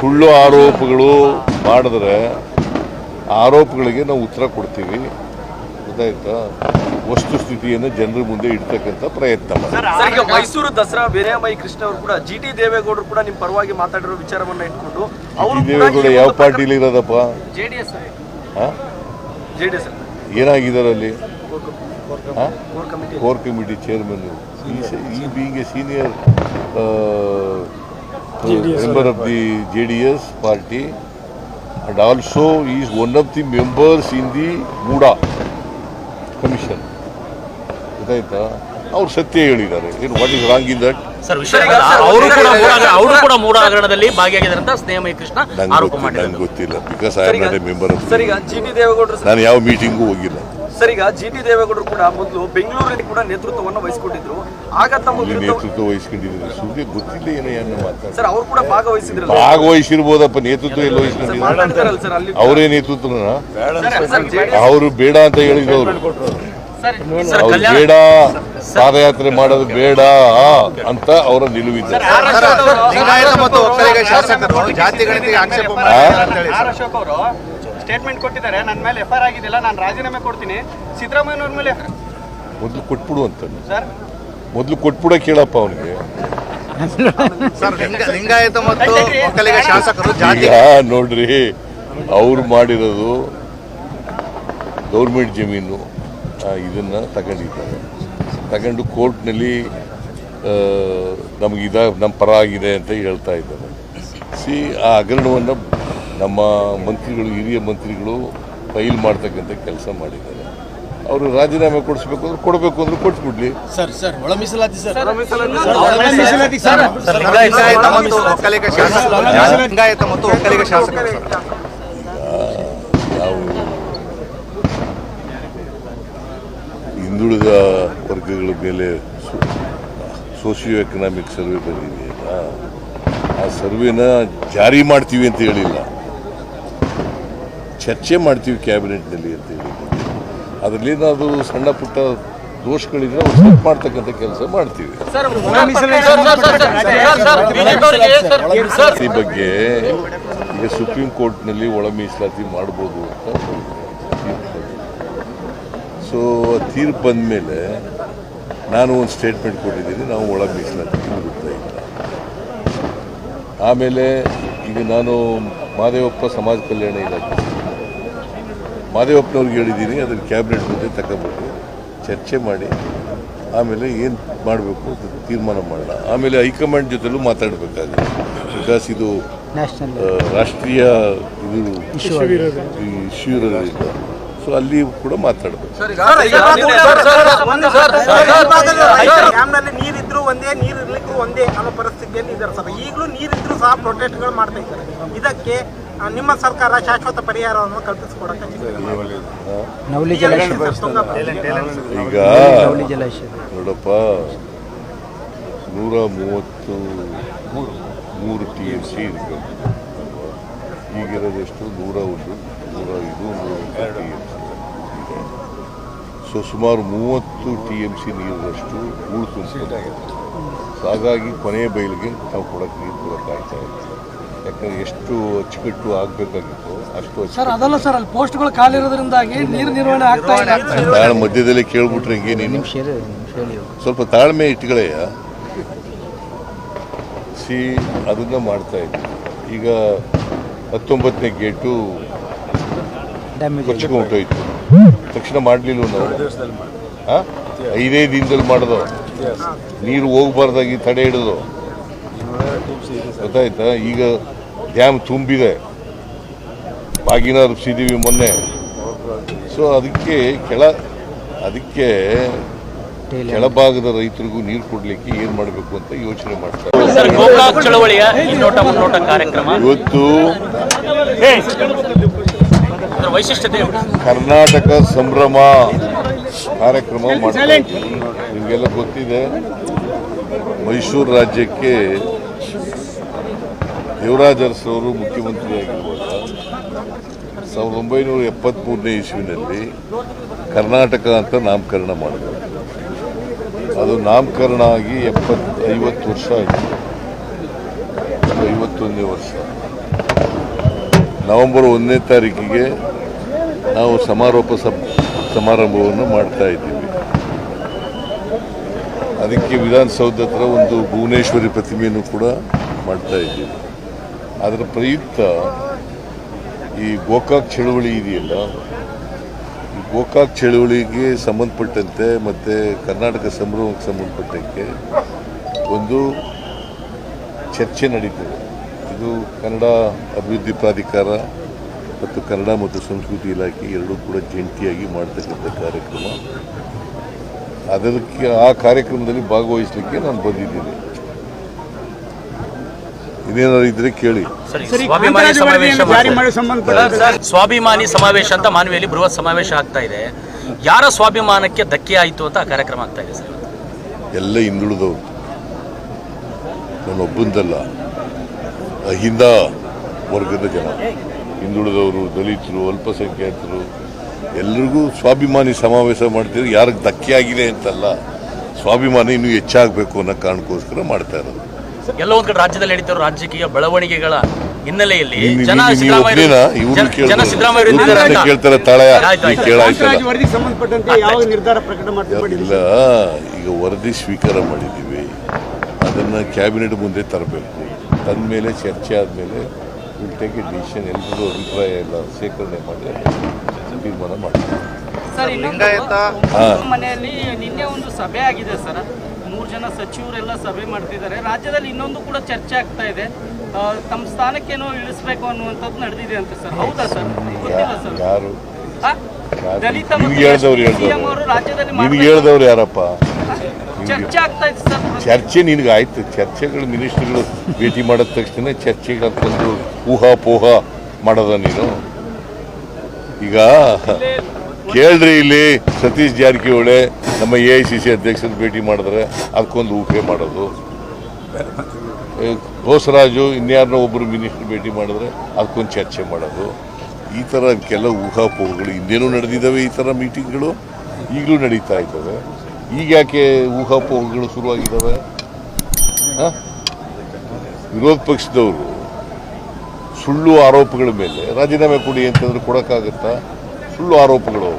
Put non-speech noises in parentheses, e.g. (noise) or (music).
ಸುಳ್ಳು ಆರೋಪಗಳು ಮಾಡಿದ್ರೆ ಆರೋಪಗಳಿಗೆ ನಾವು ಉತ್ತರ ಕೊಡ್ತೀವಿ. ಗೊತ್ತಾಯ್ತಾ? ವಸ್ತುಸ್ಥಿತಿಯನ್ನು ಜನರ ಮುಂದೆ ಇಡ್ತಕ್ಕಂಥ ಪ್ರಯತ್ನ ಈಗ ಮೈಸೂರು ದಸರಾ ಬೇರೆಮೈ ಕೃಷ್ಣ ಅವರು ಕೂಡ ಜಿ ಟಿ ದೇವೇಗೌಡರು ಕೂಡ ನಿಮ್ಮ ಪರವಾಗಿ ಮಾತಾಡಿರೋ ವಿಚಾರವನ್ನ ಇಟ್ಕೊಂಡು ಅವರು ದೇವೇಗೌಡ ಯಾವ ಪಾರ್ಟಿಲಿ ಇರೋದಪ್ಪ? ಜೆಡಿಎಸ್ ಹಾಂ ಜೆಡಿಎಸ್ ಏನಾಗಿದ್ದಾರೆ ಅಲ್ಲಿ? Core committee. ಕಮಿಟಿ ಚೇರ್ಮನ್ ಈ ಬೀಗೆ a senior of the J D S party and also is one of the members in the MUDA commission ಗೊತ್ತಾಯ್ತಾ? ಅವ್ರು ಸತ್ಯ ಹೇಳಿದ್ದಾರೆ. ಏನು what is wrong in that sir ವಿಷಯ ಅವರು ಕೂಡ ಅವರು ಕೂಡ ಮೂಡ ಹಗರಣದಲ್ಲಿ ಭಾಗಿಯಾಗಿದ್ದಾರೆ ಅಂತ ಸ್ನೇಹಮಯ ಕೃಷ್ಣ ಆರೋಪ ನಂಗೆ ಮಾಡಿದ್ದಾರೆ. ಗೊತ್ತಿಲ್ಲ ಬಿಕಾಸ್ ಐ ಸರ್ ಆಮ್ ಈಗ not a member of sir ಈಗ ಜಿ ಟಿ ದೇವೇಗೌಡರು ನಾನು ಯಾವ ಮೀಟಿಂಗೂ ಹೋಗಿಲ್ಲ. ಸರ್ ಈಗ ಜಿ ಟಿ ದೇವೇಗೌಡರು ಕೂಡ ಮೊದಲು ಬೆಂಗಳೂರಲ್ಲಿ ಕೂಡ ನೇತೃತ್ವವನ್ನು ವಹಿಸಿಕೊಂಡಿದ್ರು. ಆಗ ತಮ್ಮ ವಿರುದ್ಧ ನೇತೃತ್ವ ವಹಿಸ್ಕೊಂಡಿದ್ರು ಸುಮ್ಮನೆ ಗೊತ್ತಿಲ್ಲ ಏನೋ ಏನು ಮಾತಾಡ ಸರ್ ಅವ್ರು ಕೂಡ ಭಾಗವಹಿಸಿದ್ರಲ್ಲ. ಭಾಗವಹಿಸಿರ್ಬೋದಪ್ಪ ನೇತೃತ್ವ ಎಲ್ಲ ವಹಿಸಿಕೊಂಡಿದ್ರು ಅವರೇ JDS ಅವರು ಬೇಡ ಅಂತ ಹೇಳಿದ್ರು ಅವ್ರು ಕಲ್ಯಾಣ ಬೇಡ ಪಾದಯಾತ್ರೆ ಮಾಡೋದು ಬೇಡ ಅಂತ ಅವರ ನಿಲುವಿದ್ದಾರೆ. ಲಿಂಗಾಯತ ಮತ್ತು ಒಕ್ಕಲಿಗ ಶಾಸಕರು ಜಾತಿ ಗಣತಿಗೆ ಆಕ್ಷೇಪ ಮಾಡಿದ್ದಾರೆ ಅಂತ ಹೇಳಿ ಆರ್ ಅವರು? ಸ್ಟೇಟ್ಮೆಂಟ್ ಕೊಟ್ಟಿದ್ದಾರೆ ನನ್ನ ಮೇಲೆ ಎಫ್ ಐ ಆರ್ ಆಗಿದ್ದಿಲ್ಲ ನಾನು ರಾಜೀನಾಮೆ ಕೊಡ್ತೀನಿ. ಸಿದ್ದರಾಮಯ್ಯನವ್ರ ಮೇಲೆ ಮೊದಲು ಕೊಟ್ಬಿಡು ಅಂತ ಸರ್. ಮೊದಲು ಕೊಟ್ಬಿಡ ಕೇಳಪ್ಪ ಅವನಿಗೆ. ಸರ್ ಲಿಂಗಾಯತ ಮತ್ತು ಒಕ್ಕಲಿಗ ಶಾಸಕರು ನೋಡ್ರಿ ಅವ್ರು ಮಾಡಿರೋದು ಗೌರ್ಮೆಂಟ್ ಜಮೀನು. ಇದನ್ನ ತಗೊಂಡಿದ್ದಾರೆ. ತಗೊಂಡು ಕೋರ್ಟ್ನಲ್ಲಿ ನಮಗೆ ಇದ ನಮ್ಮ ಪರ ಆಗಿದೆ ಅಂತ ಹೇಳ್ತಾ ಇದ್ದಾರೆ. ಸಿ ಆ ಹಗರಣವನ್ನು ನಮ್ಮ ಮಂತ್ರಿಗಳು ಹಿರಿಯ ಮಂತ್ರಿಗಳು ಫೈಲ್ ಮಾಡ್ತಕ್ಕಂಥ ಕೆಲಸ ಮಾಡಿದ್ದಾರೆ. ಅವರು ರಾಜೀನಾಮೆ ಕೊಡಿಸ್ಬೇಕು ಅಂದ್ರೆ ಕೊಡಬೇಕು ಅಂದ್ರೆ ಕೊಟ್ಬಿಡ್ಲಿ. ಸರ್ ಸರ್ ಒಳ ಮೀಸಲಾತಿ ಸರ್. ಸರ್ ಲಿಂಗಾಯತ ಮತ್ತು ಒಕ್ಕಲಿಗ ಶಾಸಕ. ಲಿಂಗಾಯತ ಮತ್ತು ಒಕ್ಕಲಿಗ ಶಾಸಕರು ಸರ್ ನಾವು ಹಿಂದುಳಿದ ವರ್ಗಗಳ ಮೇಲೆ ಸೋಷಿಯೋ ಎಕನಾಮಿಕ್ ಸರ್ವೆ ಬಂದಿದೆಯಲ್ಲ ಆ ಸರ್ವೆನ ಜಾರಿ ಮಾಡ್ತೀವಿ ಅಂತ ಹೇಳಿಲ್ಲ ಚರ್ಚೆ ಮಾಡ್ತೀವಿ ಕ್ಯಾಬಿನೆಟ್ನಲ್ಲಿ ಅಂತ ಹೇಳಿ ಅದರಲ್ಲಿ ಅದು ಸಣ್ಣ ಪುಟ್ಟ ದೋಷಗಳಿದ್ರೆ ಅವ್ರು ಸೆಟ್ ಮಾಡ್ತಕ್ಕಂಥ ಕೆಲಸ ಮಾಡ್ತೀವಿ ಈ ಬಗ್ಗೆ ಈಗ ಸುಪ್ರೀಂ ಕೋರ್ಟ್ನಲ್ಲಿ ಒಳ ಮೀಸಲಾತಿ ಮಾಡ್ಬೋದು ಅಂತ ಸೊ ತೀರ್ಪು ಬಂದ ಮೇಲೆ ನಾನು ಒಂದು ಸ್ಟೇಟ್ಮೆಂಟ್ ಕೊಟ್ಟಿದ್ದೀನಿ ನಾವು ಒಳ ಮೀಸಲಾತಿ ಬಿಡ್ತಾ ಇಲ್ಲ ಆಮೇಲೆ ಈಗ ನಾನು ಮಾದೇವಪ್ಪ ಸಮಾಜ ಕಲ್ಯಾಣ ಇಲಾಖೆ ಮಾದೇವಪ್ಪನವ್ರಿಗೆ ಹೇಳಿದ್ದೀನಿ ಅದನ್ನು ಕ್ಯಾಬಿನೆಟ್ ಮುಂದೆ ತಗೊಂಡ್ಬಿಟ್ಟು ಚರ್ಚೆ ಮಾಡಿ ಆಮೇಲೆ ಏನು ಮಾಡಬೇಕು ಅಂತ ತೀರ್ಮಾನ ಮಾಡೋಣ. ಆಮೇಲೆ ಹೈಕಮಾಂಡ್ ಜೊತೆಲೂ ಮಾತಾಡಬೇಕಾಗುತ್ತೆ ಬಿಕಾಸ್ ಇದು ರಾಷ್ಟ್ರೀಯ ಇದು ಇಶ್ಯೂ ಇರೋದ್ರಿಂದ. ಸೊ ಅಲ್ಲಿ ಕೂಡ ಮಾತಾಡಬೇಕು. ನೀರಿದ್ರು ಒಂದೇ ನೀರು ಇರ್ಲಿಕ್ಕೂ ಒಂದೇ ಅನ್ನೋ ಪರಿಸ್ಥಿತಿಯಲ್ಲಿ ಇದ್ದಾರೆ ಸರ್. ಈಗಲೂ ನೀರಿದ್ರು ಸಹ ಪ್ರೊಟೆಸ್ಟ್ಗಳು ಮಾಡ್ತಾ ಇದ್ದಾರೆ. ಇದಕ್ಕೆ ನಿಮ್ಮ ಸರ್ಕಾರ ಶಾಶ್ವತ ಪರಿಹಾರವನ್ನು ಕಲ್ಪಿಸಿಕೊಡಕ್ಕೆ ಈಗ ನೋಡಪ್ಪ ನೂರ ಮೂವತ್ತು ಮೂರು ಟಿ ಎಂ ಸಿ ಇರಬೇಕು. ಈಗಿರೋದೆಷ್ಟು? ನೂರ ಒಂದು ನೂರ ಐದು ನೂರ ಸೊ ಸುಮಾರು ಮೂವತ್ತು ಟಿ ಎಂ ಸಿ ನೀರಿನಷ್ಟು ತುಂಬಿದೆ ಸೊ ಹಾಗಾಗಿ ಕೊನೆಯ ಬೈಲಿಗೆ ನಾವು ಕೊಡೋಕ್ಕೆ ನೀರು ಕೊಡೋಕ್ಕಾಗ್ತಾ ಇಲ್ಲ. ಯಾಕಂದ್ರೆ ಎಷ್ಟು ಅಚ್ಚುಕಟ್ಟು ಆಗಬೇಕಾಗಿತ್ತು ಅಷ್ಟು ಸರ್ ಅದಲ್ಲ ಸರ್ ಅಲ್ಲಿ ಪೋಸ್ಟ್ಗಳು ಖಾಲಿ ಇರೋದ್ರಿಂದಾಗಿ ನೀರು ನಿರ್ವಹಣೆ ಆಗ್ತಾ ಇಲ್ಲ. ಮಧ್ಯದಲ್ಲಿ ಕೇಳ್ಬಿಟ್ರೆ ಹಿಂಗೆ ನೀನು? ಸ್ವಲ್ಪ ತಾಳ್ಮೆ ಇಟ್ಕೊಳ್ಳಯ್ಯ ಸಿ ಅದನ್ನು ಮಾಡ್ತಾ ಇದ್ದೀವಿ ಈಗ ಹತ್ತೊಂಬತ್ತನೇ ಗೇಟು ಕೊಚ್ಕೊಂಡೋಯ್ತು ತಕ್ಷಣ ಮಾಡಲಿಲ್ಲ ನಾವು? ಐದೇ ದಿನದಲ್ಲಿ ಮಾಡೋದು. ನೀರು ಹೋಗ್ಬಾರ್ದಾಗಿ ತಡೆ ಹಿಡಿದು. ಗೊತ್ತಾಯ್ತಾ? ಈಗ ಡ್ಯಾಮ್ ತುಂಬಿದೆ. ಬಾಗಿನ ರುಬ್ಸಿದ್ದೀವಿ ಮೊನ್ನೆ. ಸೊ ಅದಕ್ಕೆ ಕೆಳ ಅದಕ್ಕೆ ಕೆಳಭಾಗದ ರೈತರಿಗೂ ನೀರು ಕೊಡ್ಲಿಕ್ಕೆ ಏನ್ ಮಾಡಬೇಕು ಅಂತ ಯೋಚನೆ ಮಾಡ್ತಾರೆ. ಇವತ್ತು ವೈಶಿಷ್ಟ್ಯತೆ ಕರ್ನಾಟಕ ಸಂಭ್ರಮ ಕಾರ್ಯಕ್ರಮ ನಿಮಗೆಲ್ಲ ಗೊತ್ತಿದೆ, ಮೈಸೂರು ರಾಜ್ಯಕ್ಕೆ ದೇವರಾಜ್ ಅರಸವರು ಮುಖ್ಯಮಂತ್ರಿಯಾಗಿರುವಾಗ ಸಾವಿರದ ಒಂಬೈನೂರ ಎಪ್ಪತ್ತ್ಮೂರನೇ ಇಸ್ವಿನಲ್ಲಿ ಕರ್ನಾಟಕ ಅಂತ ನಾಮಕರಣ ಮಾಡಿದರು. ಅದು ನಾಮಕರಣ ಆಗಿ ಎಪ್ಪತ್ತು ಐವತ್ತು ವರ್ಷ ಆಯಿತು. ಐವತ್ತೊಂದನೇ ವರ್ಷ. ನವೆಂಬರ್ ಒಂದನೇ ತಾರೀಕಿಗೆ ನಾವು ಸಮಾರೋಪ ಸಮಾರಂಭವನ್ನು ಮಾಡ್ತಾ ಇದ್ದೀವಿ. ಅದಕ್ಕೆ ವಿಧಾನಸೌಧ ಹತ್ರ ಒಂದು ಭುವನೇಶ್ವರಿ ಪ್ರತಿಮೆಯನ್ನು ಕೂಡ ಮಾಡ್ತಾ ಇದ್ದೀವಿ. ಅದರ ಪ್ರಯುಕ್ತ ಈ ಗೋಕಾಕ್ ಚಳುವಳಿ ಇದೆಯಲ್ಲ, ಈ ಗೋಕಾಕ್ ಚಳುವಳಿಗೆ ಸಂಬಂಧಪಟ್ಟಂತೆ ಮತ್ತು ಕರ್ನಾಟಕ ಸಂಭ್ರಮಕ್ಕೆ ಸಂಬಂಧಪಟ್ಟಂತೆ ಒಂದು ಚರ್ಚೆ ನಡೀತದೆ. ಇದು ಕನ್ನಡ ಅಭಿವೃದ್ಧಿ ಪ್ರಾಧಿಕಾರ ಮತ್ತು ಕನ್ನಡ ಮತ್ತು ಸಂಸ್ಕೃತಿ ಇಲಾಖೆ ಎರಡೂ ಕೂಡ ಜಂಟಿಯಾಗಿ ಮಾಡ್ತಕ್ಕಂಥ ಕಾರ್ಯಕ್ರಮ. ಅದಕ್ಕೆ ಆ ಕಾರ್ಯಕ್ರಮದಲ್ಲಿ ಭಾಗವಹಿಸಲಿಕ್ಕೆ ನಾನು ಬಂದಿದ್ದೀನಿ. ಇನ್ನೇನಾದ್ರು ಇದ್ರೆ ಕೇಳಿ. ಸ್ವಾಭಿಮಾನಿ ಸಮಾವೇಶ ಅಂತ ಮಾನವಿಯಲ್ಲಿ ಬೃಹತ್ ಸಮಾವೇಶ ಆಗ್ತಾ ಇದೆ. ಯಾರ ಸ್ವಾಭಿಮಾನಕ್ಕೆ ಧಕ್ಕೆ ಆಯಿತು ಅಂತ ಆ ಕಾರ್ಯಕ್ರಮ ಆಗ್ತಾ ಇದೆ ಸರ್? ಎಲ್ಲ ಹಿಂದುಳಿದವರು. ನಾನೊಬ್ಬಂದಲ್ಲ ಅಹಿಂದ ವರ್ಗದ ಜನ. ಹಿಂದುಳಿದವರು ದಲಿತರು ಅಲ್ಪಸಂಖ್ಯಾತರು ಎಲ್ರಿಗೂ ಸ್ವಾಭಿಮಾನಿ ಸಮಾವೇಶ ಮಾಡ್ತಿದ್ರು ಯಾರಿಗೆ ಧಕ್ಕೆ ಆಗಿದೆ ಅಂತಲ್ಲ ಸ್ವಾಭಿಮಾನಿ ಇನ್ನೂ ಹೆಚ್ಚಾಗಬೇಕು ಅನ್ನೋ ಕಾರಣಕ್ಕೋಸ್ಕರ ಮಾಡ್ತಾ ಇರೋದು. ಎಲ್ಲ ಒಂದ್ ಕಡೆ ರಾಜ್ಯದಲ್ಲಿ ನಡೀತಿರೋ ರಾಜಕೀಯ ಬೆಳವಣಿಗೆಗಳ ಹಿನ್ನೆಲೆಯಲ್ಲಿ ನೀನ್- ಜನ ಸಿದ್ದರಾಮಯ್ಯ ಕೇಳ್ತಾರೆ. ತಾಳಯ. ವರದಿಗೆ ಸಂಬಂಧಪಟ್ಟಂತೆ ಯಾವ ನಿರ್ಧಾರ ಪ್ರಕಟ ಇಲ್ಲ ಈಗ ವರದಿ ಸ್ವೀಕಾರ ಮಾಡಿದ್ದೀವಿ. ಅದನ್ನ ಕ್ಯಾಬಿನೆಟ್ ಮುಂದೆ ತರಬೇಕು. ತಂದ ಮೇಲೆ ಚರ್ಚೆ ಆದಮೇಲೆ ವಿಲ್ ಟೇಕ್ ಎ ಡಿಸಿಷನ್ ಎಲ್ಲರೂ ಅಭಿಪ್ರಾಯ ಎಲ್ಲ ಶೇಖರಣೆ ಮಾಡಿ ತೀರ್ಮಾನ ಮಾಡ್ತೀವಿ. ಸರ್ ಲಿಂಗಾಯತ. ಮನೆಯಲ್ಲಿ ನಿನ್ನೆ ಒಂದು ಸಭೆ ಆಗಿದೆ ಸರ್. ಮೂರು ಜನ ಸಚಿವರೆಲ್ಲ ಸಭೆ ಮಾಡ್ತಿದ್ದಾರೆ. ರಾಜ್ಯದಲ್ಲಿ ಇನ್ನೊಂದು ಕೂಡ ಚರ್ಚೆ ಆಗ್ತಾ ಇದೆ. ತಮ್ಮ ಸ್ಥಾನಕ್ಕೇನೋ ಇಳಿಸ್ಬೇಕು ಅನ್ನುವಂಥದ್ದು ನಡೆದಿದೆ ಅಂತ ಸರ್. ಹೌದಾ ಸರ್? ಗೊತ್ತಿಲ್ಲ ಸರ್. ಯಾರು? ದಲಿತ ನಿಮ್ಗೆ ಹೇಳ್ದವ್ರು ಹೇಳ್ದವ್ರು. ನಿಮ್ಗೆ ಹೇಳ್ದವ್ರು ಯಾರಪ್ಪ? ಚರ್ಚೆ ಆಗ್ತಾ ಇದೆ ಸರ್. ಚರ್ಚೆ ನಿನಗೆ ಆಯ್ತು. ಚರ್ಚೆಗಳು ಮಿನಿಸ್ಟ್ರಿಗಳು ಭೇಟಿ ಮಾಡಿದ ತಕ್ಷಣ ಚರ್ಚೆಗೆ ಹಾಕೊಂಡು ಊಹಾಪೋಹ ಮಾಡೋದ ನೀನು. ಈಗ ಕೇಳ್ರಿ ಇಲ್ಲಿ ಸತೀಶ್ ಜಾರಕಿಹೊಳಿ ನಮ್ಮ ಎ ಐ ಸಿ ಸಿ ಅಧ್ಯಕ್ಷರು ಭೇಟಿ ಮಾಡಿದ್ರೆ ಅದಕ್ಕೊಂದು ಊಹೆ ಮಾಡೋದು. (laughs) ಏ, ಬೋಸರಾಜು ಇನ್ಯಾರನ್ನೋ ಒಬ್ಬರು ಮಿನಿಸ್ಟರ್ ಭೇಟಿ ಮಾಡಿದ್ರೆ ಅದಕ್ಕೊಂದು ಚರ್ಚೆ ಮಾಡೋದು. ಈ ಥರ ಕೆಲವು ಊಹಾಪೋಹಗಳು ಹಿಂದೇನೂ ನಡೆದಿದ್ದಾವೆ ಈ ಥರ ಮೀಟಿಂಗ್ಗಳು ಈಗಲೂ ನಡೀತಾ ಇದ್ದಾವೆ ಈಗ ಯಾಕೆ ಊಹಾಪೋಹಗಳು ಶುರುವಾಗಿದ್ದಾವೆ? ವಿರೋಧ ಪಕ್ಷದವರು ಸುಳ್ಳು ಆರೋಪಗಳ ಮೇಲೆ ರಾಜೀನಾಮೆ ಕೊಡಿ ಅಂತಂದ್ರೆ ಕೊಡೋಕ್ಕಾಗತ್ತಾ ಸುಳ್ಳು ಆರೋಪಗಳು.